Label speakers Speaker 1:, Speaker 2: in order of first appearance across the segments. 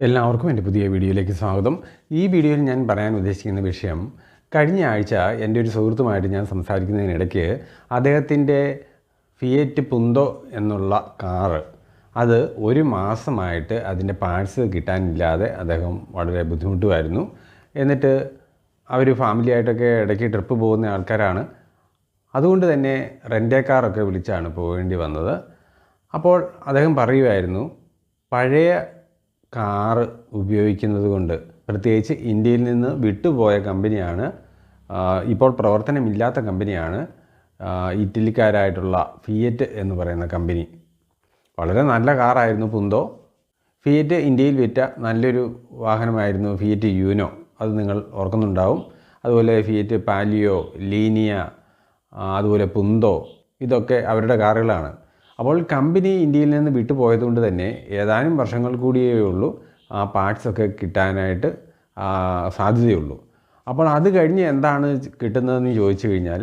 Speaker 1: എല്ലാവർക്കും എന്റെ പുതിയ വീഡിയോയിലേക്ക് സ്വാഗതം. ഈ വീഡിയോയിൽ ഞാൻ പറയാൻ ഉദ്ദേശിക്കുന്ന വിഷയം കഴിഞ്ഞ ആഴ്ച എന്റെ ഒരു സുഹൃത്തുമായിട്ട് ഞാൻ സംസാരിക്കുന്നതിനിടയ്ക്ക് അദ്ദേഹത്തിന്റെ ഫിയറ്റ് പുന്തോ എന്നുള്ള കാറ് അത് ഒരു മാസമായിട്ട് അതിന്റെ പാർട്സ് കിട്ടാനില്ലാതെ അദ്ദേഹം വളരെ ബുദ്ധിമുട്ടുമായിരുന്നു. എന്നിട്ട് അവർ ഫാമിലിയായിട്ടൊക്കെ ഇടയ്ക്ക് ട്രിപ്പ് പോകുന്ന ആൾക്കാരാണ്. അതുകൊണ്ട് തന്നെ റെന്റെ കാറൊക്കെ വിളിച്ചാണ് പോകേണ്ടി വന്നത്. അപ്പോൾ അദ്ദേഹം പറയുമായിരുന്നു പഴയ കാറ് ഉപയോഗിക്കുന്നത് കൊണ്ട്. പ്രത്യേകിച്ച് ഇന്ത്യയിൽ നിന്ന് വിട്ടുപോയ കമ്പനിയാണ് ഇപ്പോൾ പ്രവർത്തനമില്ലാത്ത കമ്പനിയാണ് ഇറ്റലിക്കാരായിട്ടുള്ള ഫിയറ്റ് എന്ന് പറയുന്ന കമ്പനി. വളരെ നല്ല കാറായിരുന്നു പുന്തോ. ഫിയറ്റ് ഇന്ത്യയിൽ വിറ്റ നല്ലൊരു വാഹനമായിരുന്നു ഫിയറ്റ് യൂനോ. അത് നിങ്ങൾ ഓർക്കുന്നുണ്ടാവും. അതുപോലെ ഫിയറ്റ് പാലിയോ ലീനിയ അതുപോലെ പുന്തോ ഇതൊക്കെ അവരുടെ കാറുകളാണ്. അപ്പോൾ കമ്പനി ഇന്ത്യയിൽ നിന്ന് വിട്ടുപോയതുകൊണ്ട് തന്നെ ഏതാനും വർഷങ്ങൾ കൂടിയേ ഉള്ളൂ ആ പാർട്സൊക്കെ കിട്ടാനായിട്ട് സാധ്യതയുള്ളൂ. അപ്പോൾ അത് കഴിഞ്ഞ് എന്താണ് കിട്ടുന്നതെന്ന് ചോദിച്ചു കഴിഞ്ഞാൽ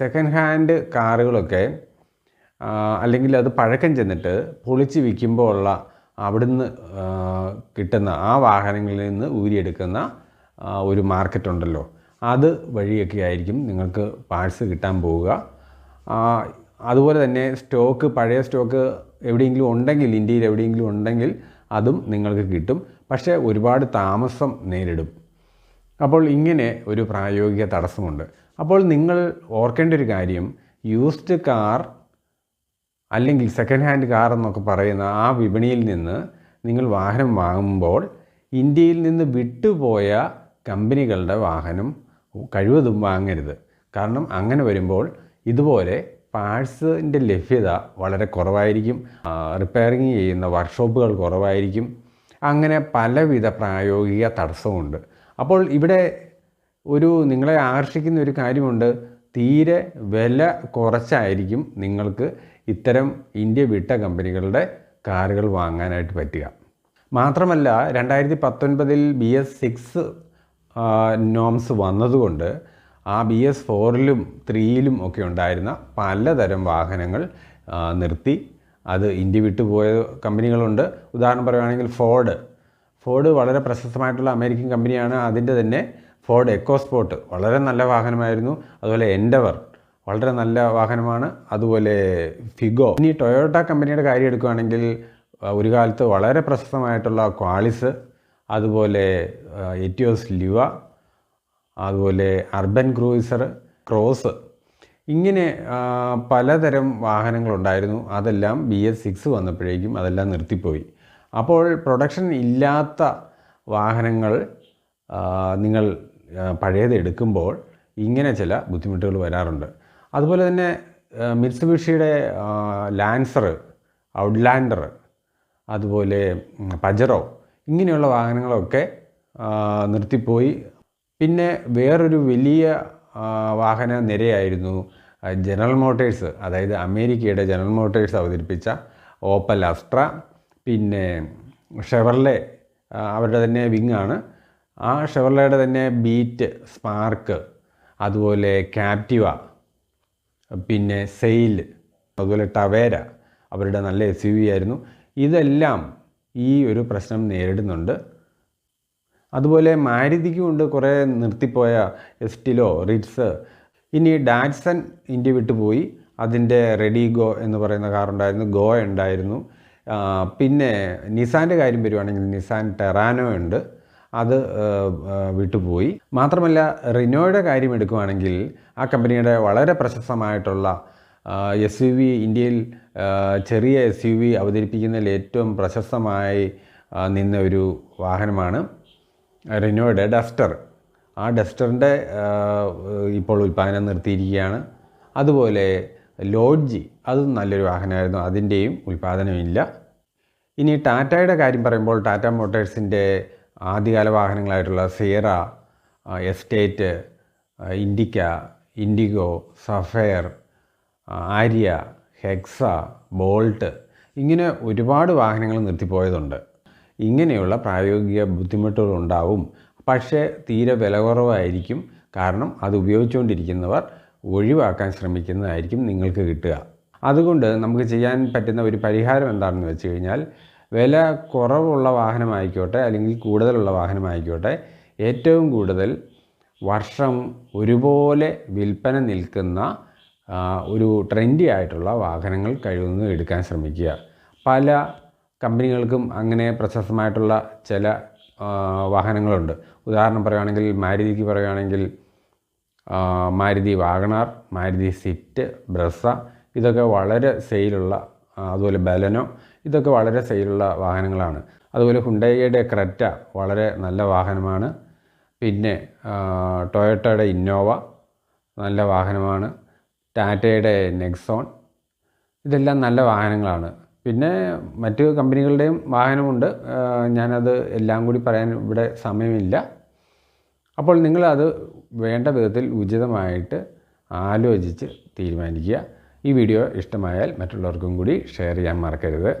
Speaker 1: സെക്കൻഡ് ഹാൻഡ് കാറുകളൊക്കെ അല്ലെങ്കിൽ അത് പഴക്കം ചെന്നിട്ട് പൊളിച്ച് വിൽക്കുമ്പോൾ ഉള്ള അവിടുന്ന് കിട്ടുന്ന ആ വാഹനങ്ങളിൽ നിന്ന് ഊരിയെടുക്കുന്ന ഒരു മാർക്കറ്റ് ഉണ്ടല്ലോ. അത് വഴിയൊക്കെ ആയിരിക്കും നിങ്ങൾക്ക് പാർട്സ് കിട്ടാൻ പോവുക. അതുപോലെ തന്നെ സ്റ്റോക്ക് പഴയ സ്റ്റോക്ക് എവിടെയെങ്കിലും ഉണ്ടെങ്കിൽ ഇന്ത്യയിൽ എവിടെയെങ്കിലും ഉണ്ടെങ്കിൽ അതും നിങ്ങൾക്ക് കിട്ടും. പക്ഷേ ഒരുപാട് താമസം നേരിടും. അപ്പോൾ ഇങ്ങനെ ഒരു പ്രായോഗിക തടസ്സമുണ്ട്. അപ്പോൾ നിങ്ങൾ ഓർക്കേണ്ട ഒരു കാര്യം യൂസ്ഡ് കാർ അല്ലെങ്കിൽ സെക്കൻഡ് ഹാൻഡ് കാർ എന്നൊക്കെ പറയുന്ന ആ വിപണിയിൽ നിന്ന് നിങ്ങൾ വാഹനം വാങ്ങുമ്പോൾ ഇന്ത്യയിൽ നിന്ന് വിട്ടുപോയ കമ്പനികളുടെ വാഹനം കഴിവതും വാങ്ങരുത്. കാരണം അങ്ങനെ വരുമ്പോൾ ഇതുപോലെ പാഴ്സിന്റെ ലഭ്യത വളരെ കുറവായിരിക്കും. റിപ്പയറിങ് ചെയ്യുന്ന വർക്ക്ഷോപ്പുകൾ കുറവായിരിക്കും. അങ്ങനെ പലവിധ പ്രായോഗിക തടസ്സമുണ്ട്. അപ്പോൾ ഇവിടെ ഒരു നിങ്ങളെ ആകർഷിക്കുന്ന ഒരു കാര്യമുണ്ട്. തീരെ വില കുറച്ചായിരിക്കും നിങ്ങൾക്ക് ഇത്തരം ഇന്ത്യ വിട്ട കമ്പനികളുടെ കാറുകൾ വാങ്ങാനായിട്ട് പറ്റുക. മാത്രമല്ല രണ്ടായിരത്തി പത്തൊൻപതിൽ ബി എസ് സിക്സ് നോംസ് വന്നതുകൊണ്ട് ആ ബി എസ് ഫോറിലും ത്രീയിലും ഒക്കെ ഉണ്ടായിരുന്ന പലതരം വാഹനങ്ങൾ നിർത്തി. അത് ഇന്ത്യ വിട്ടുപോയ കമ്പനികളുണ്ട്. ഉദാഹരണം പറയുകയാണെങ്കിൽ ഫോർഡ് ഫോർഡ് വളരെ പ്രശസ്തമായിട്ടുള്ള അമേരിക്കൻ കമ്പനിയാണ്. അതിന്റെ തന്നെ ഫോർഡ് എക്കോസ്പോർട്ട് വളരെ നല്ല വാഹനമായിരുന്നു. അതുപോലെ എൻഡവർ വളരെ നല്ല വാഹനമാണ്. അതുപോലെ ഫിഗോ ഇനി ടൊയോട്ട കമ്പനിയുടെ കാര്യം എടുക്കുകയാണെങ്കിൽ ഒരു കാലത്ത് വളരെ പ്രശസ്തമായിട്ടുള്ള ക്വാളിസ് അതുപോലെ എറ്റിയോസ് ലിവ അതുപോലെ അർബൻ ക്രൂയിസർ ക്രോസ് ഇങ്ങനെ പലതരം വാഹനങ്ങളുണ്ടായിരുന്നു. അതെല്ലാം ബി എസ് സിക്സ് വന്നപ്പോഴേക്കും അതെല്ലാം നിർത്തിപ്പോയി. അപ്പോൾ പ്രൊഡക്ഷൻ ഇല്ലാത്ത വാഹനങ്ങൾ നിങ്ങൾ പഴയത് എടുക്കുമ്പോൾ ഇങ്ങനെ ചില ബുദ്ധിമുട്ടുകൾ വരാറുണ്ട്. അതുപോലെ തന്നെ മിത്സുബിഷിയുടെ ലാൻസർ ഔട്ട്ലാൻഡർ അതുപോലെ പജറോ ഇങ്ങനെയുള്ള വാഹനങ്ങളൊക്കെ നിർത്തിപ്പോയി. പിന്നെ വേറൊരു വലിയ വാഹന നിരയായിരുന്നു ജനറൽ മോട്ടേഴ്സ്. അതായത് അമേരിക്കയുടെ ജനറൽ മോട്ടേഴ്സ് അവതരിപ്പിച്ച ഓപ്പൽ അസ്ട്ര പിന്നെ ഷെവർലെ അവരുടെ തന്നെ വിങ്ങാണ് ആ ഷെവർലയുടെ തന്നെ ബീറ്റ് സ്പാർക്ക് അതുപോലെ ക്യാപ്റ്റിവ പിന്നെ സെയിൽ അതുപോലെ ടവേര അവരുടെ നല്ല എസ് യു വി ആയിരുന്നു. ഇതെല്ലാം ഈ ഒരു പ്രശ്നം നേരിടുന്നുണ്ട്. അതുപോലെ മാരുതിക്കും ഉണ്ട് കുറേ നിർത്തിപ്പോയ എസ്റ്റിലോ റിറ്റ്സ് ഇനി ഡാറ്റ്സൺ ഇന്ത്യ വിട്ടുപോയി. അതിന്റെ റെഡി ഗോ എന്ന് പറയുന്ന കാർ ഉണ്ടായിരുന്നു ഗോ ഉണ്ടായിരുന്നു. പിന്നെ നിസാന്റെ കാര്യം വരുവാണെങ്കിൽ നിസാൻ ടെറാനോ ഉണ്ട്. അത് വിട്ടുപോയി. മാത്രമല്ല റിനോയുടെ കാര്യം എടുക്കുവാണെങ്കിൽ ആ കമ്പനിയുടെ വളരെ പ്രശസ്തമായിട്ടുള്ള എസ് യു വി ഇന്ത്യയിൽ ചെറിയ എസ് യു വി അവതരിപ്പിക്കുന്നതിൽ ഏറ്റവും പ്രശസ്തമായി നിന്ന ഒരു വാഹനമാണ്. റിനോയുടെ ഡസ്റ്റർ ആ ഡസ്റ്ററിന്റെ ഇപ്പോൾ ഉൽപ്പാദനം നിർത്തിയിരിക്കുകയാണ്. അതുപോലെ ലോഡ്ജി അതും നല്ലൊരു വാഹനമായിരുന്നു. അതിന്റെയും ഉൽപ്പാദനമില്ല. ഇനി ടാറ്റയുടെ കാര്യം പറയുമ്പോൾ ടാറ്റ മോട്ടേഴ്സിന്റെ ആദ്യകാല വാഹനങ്ങളായിട്ടുള്ള സീറ എസ്റ്റേറ്റ് ഇൻഡിക്ക ഇൻഡിഗോ സഫയർ ആര്യ ഹെക്സ ബോൾട്ട് ഇങ്ങനെ ഒരുപാട് വാഹനങ്ങൾ നിർത്തിപ്പോയതുണ്ട്. ഇങ്ങനെയുള്ള പ്രായോഗിക ബുദ്ധിമുട്ടുകൾ ഉണ്ടാവും പക്ഷേ തീരെ വില കുറവായിരിക്കും. കാരണം അത് ഉപയോഗിച്ചുകൊണ്ടിരിക്കുന്നവർ ഒഴിവാക്കാൻ ശ്രമിക്കുന്നതായിരിക്കും നിങ്ങൾക്ക് കിട്ടുക. അതുകൊണ്ട് നമുക്ക് ചെയ്യാൻ പറ്റുന്ന ഒരു പരിഹാരം എന്താണെന്ന് വെച്ച് കഴിഞ്ഞാൽ വില കുറവുള്ള വാഹനമായിക്കോട്ടെ അല്ലെങ്കിൽ കൂടുതലുള്ള വാഹനമായിക്കോട്ടെ ഏറ്റവും കൂടുതൽ വർഷം ഒരുപോലെ വിൽപ്പന നിൽക്കുന്ന ഒരു ട്രെൻഡി ആയിട്ടുള്ള വാഹനങ്ങൾ കഴിയുന്നത് എടുക്കാൻ ശ്രമിക്കുക. പല കമ്പനികൾക്കും അങ്ങനെ പ്രശസ്തമായിട്ടുള്ള ചില വാഹനങ്ങളുണ്ട്. ഉദാഹരണം പറയുകയാണെങ്കിൽ മാരുതിക്ക് പറയുകയാണെങ്കിൽ മാരുതി വാഗണാർ മാരുതി സിറ്റ് ബ്രസ ഇതൊക്കെ വളരെ സെയിലുള്ള അതുപോലെ ബലനോ ഇതൊക്കെ വളരെ സെയിലുള്ള വാഹനങ്ങളാണ്. അതുപോലെ ഹുണ്ടൈയുടെ ക്രെറ്റ വളരെ നല്ല വാഹനമാണ്. പിന്നെ ടൊയോട്ടയുടെ ഇന്നോവ നല്ല വാഹനമാണ്. ടാറ്റയുടെ നെക്സോൺ ഇതെല്ലാം നല്ല വാഹനങ്ങളാണ്. പിന്നെ മറ്റ് കമ്പനികളുടെയും വാഹനമുണ്ട്. ഞാനത് എല്ലാം കൂടി പറയാൻ ഇവിടെ സമയമില്ല. അപ്പോൾ നിങ്ങളത് വേണ്ട വിധത്തിൽ ഉചിതമായിട്ട് ആലോചിച്ച് തീരുമാനിക്കുക. ഈ വീഡിയോ ഇഷ്ടമായാൽ മറ്റുള്ളവർക്കും കൂടി ഷെയർ ചെയ്യാൻ മറക്കരുത്.